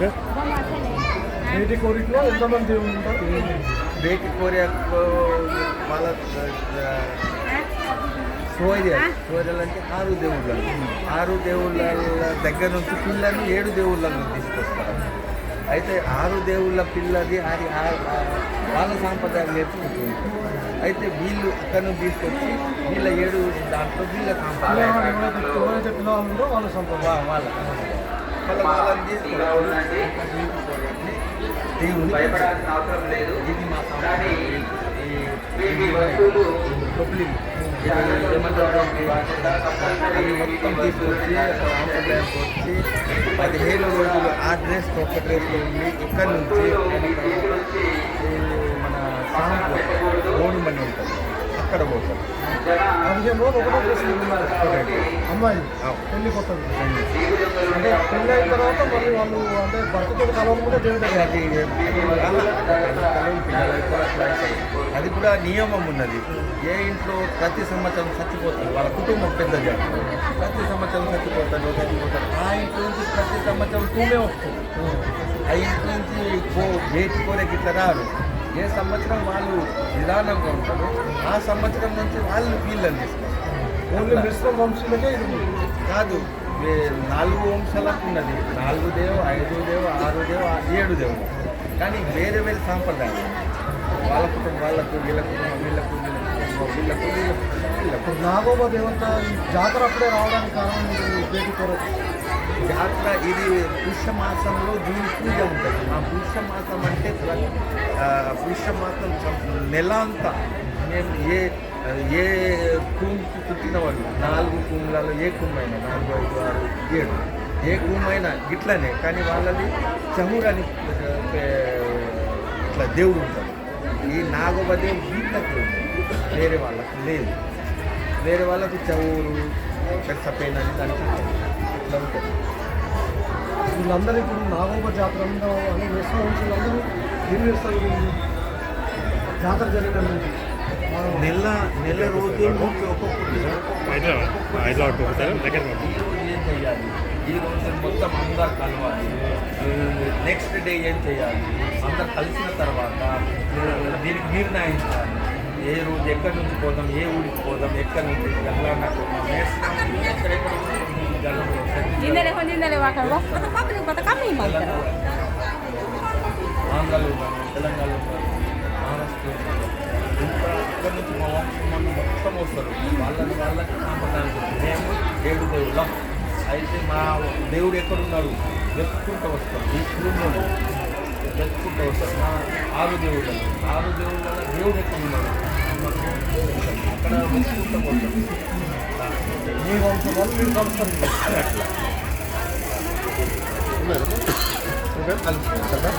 Okay. నేటి కోరికలో ఎంతమంది ఉంటారు? వాళ్ళ సోర్య సోర్యలు అంటే ఆరు దేవుళ్ళు ఆరు దేవుళ్ళ దగ్గర నుంచి పిల్లని ఏడు దేవుళ్ళను తీసుకొస్తారు. అయితే ఆరు దేవుళ్ళ పిల్లది అది వాళ్ళ సాంప్రదాయం నేర్చుకుంటూ ఉంటారు అయితే వీళ్ళు అక్కడ నుంచి తీసుకొచ్చి వీళ్ళ ఏడు దాంట్లో వీళ్ళ సాంప్రదాయం. వాళ్ళ సంప్రదాయం భయపడాల్సిన అవసరం లేదు ఇది మా కానీ వస్తువులు మొత్తం తీసుకొచ్చి వచ్చి పదిహేను రోజులు ఆ డ్రెస్ ఒక్క డ్రెస్లో ఉండి ఇక్కడ నుంచి మన అక్కడ పోతారు. పదిహేను రోజులు ఒకటో డ్రెస్ అమ్మాయి పెళ్ళి కొత్తది. అంటే పెళ్ళి అయిన తర్వాత మళ్ళీ వాళ్ళు అంటే భర్తతో కలవకుండా జరుగుతుంది అది కూడా నియమం ఉన్నది. ఏ ఇంట్లో ప్రతి సంవత్సరం చచ్చిపోతారు. వాళ్ళ కుటుంబం పెద్ద ప్రతి సంవత్సరం చచ్చిపోతారు చచ్చిపోతారు. ఆ ఇంట్లో నుంచి ప్రతి సంవత్సరం తూమే వస్తుంది. ఆ ఇంట్లో నుంచి కో వేటి ఇట్లా రాదు ఏ సంవత్సరం వాళ్ళు నిదానంగా ఉంటారు ఆ సంవత్సరం నుంచి వాళ్ళు వీళ్ళని తీసుకుంటారు ఓన్లీ మిశ్రమ వంశీలకే ఇది ఉంది. కాదు నాలుగు వంశాలకు ఉన్నది. నాలుగు దేవు ఐదు దేవు ఆరు దేవు ఆ- ఏడు దేవు కానీ వేరే వేరే సాంప్రదాయాలు. వాళ్ళ కుటుంబం వాళ్ళకు వీళ్ళ కుటుంబం వీళ్ళకు వీళ్ళ కుటుంబం వీళ్ళకు వీళ్ళకు వీళ్ళకు ఇప్పుడు నాగోబా దేవత ఈ జాతర అప్పుడే రావడానికి కారణం కోరిక జాతర ఇది పుష్యమాసంలో దీని పూజ ఉంటుంది. ఆ పుష్యమాసం అంటే విషయం మాత్రం నెల అంతా నేను ఏ ఏ కుంకు పుట్టిన వాళ్ళు నాలుగు కుంభలలో ఏ కుంభైనా నాలుగు ఐదు ఆరు ఏడు ఏ కుంభైనా ఇట్లనే కానీ వాళ్ళది చమురు అని ఇట్లా దేవుడు ఉంటాడు. ఈ నాగోబదేవుడు వీళ్ళకి వేరే వాళ్ళకి లేదు. వేరే వాళ్ళకి చవురు పెసపేన అని దానికి ఇట్లా ఉంటుంది వీళ్ళందరూ ఇప్పుడు నాగోబా జాతర ఉందో అని మిశ్రమ వంశీలందరూ ఏం చేస్తారు? జాతర జరిగిన నుంచి నెల నెల రోజుల నుంచి దగ్గర రోజు ఏం చేయాలి ఈ రోజు మొత్తం అందరు కలవాలి నెక్స్ట్ డే ఏం చేయాలి అందరు కలిసిన తర్వాత దీనికి నిర్ణయించాలి ఏ రోజు ఎక్కడి నుంచి పోదాం ఏ ఊరికి పోదాం ఎక్కడి నుంచి వెళ్ళాలకు ఎక్కడెక్కడ ఆంధ్రాలో కానీ తెలంగాణలో కానీ మహారాష్ట్రలో కానీ ఇంకా అక్కడి నుంచి మా వాళ్ళు మొత్తం వస్తారు. వాళ్ళని వాళ్ళకి సాంప్రదాయానికి మేము దేవుడు దేవుళ్ళం. అయితే మా దేవుడు ఎక్కడున్నాడు? వెతుక్కుంటూ వస్తాం ఈ కుటుంబంలో వెతుక్కుంటూ వస్తాం మా ఆరు దేవుళ్ళు ఆరు దేవుళ్ళ దేవుడు ఎక్కడున్నాడు? అక్కడ వెతుక్కుంటూ వస్తాం మీ వంశం వాళ్ళు మీరు కలుస్తారు. అట్లా شباب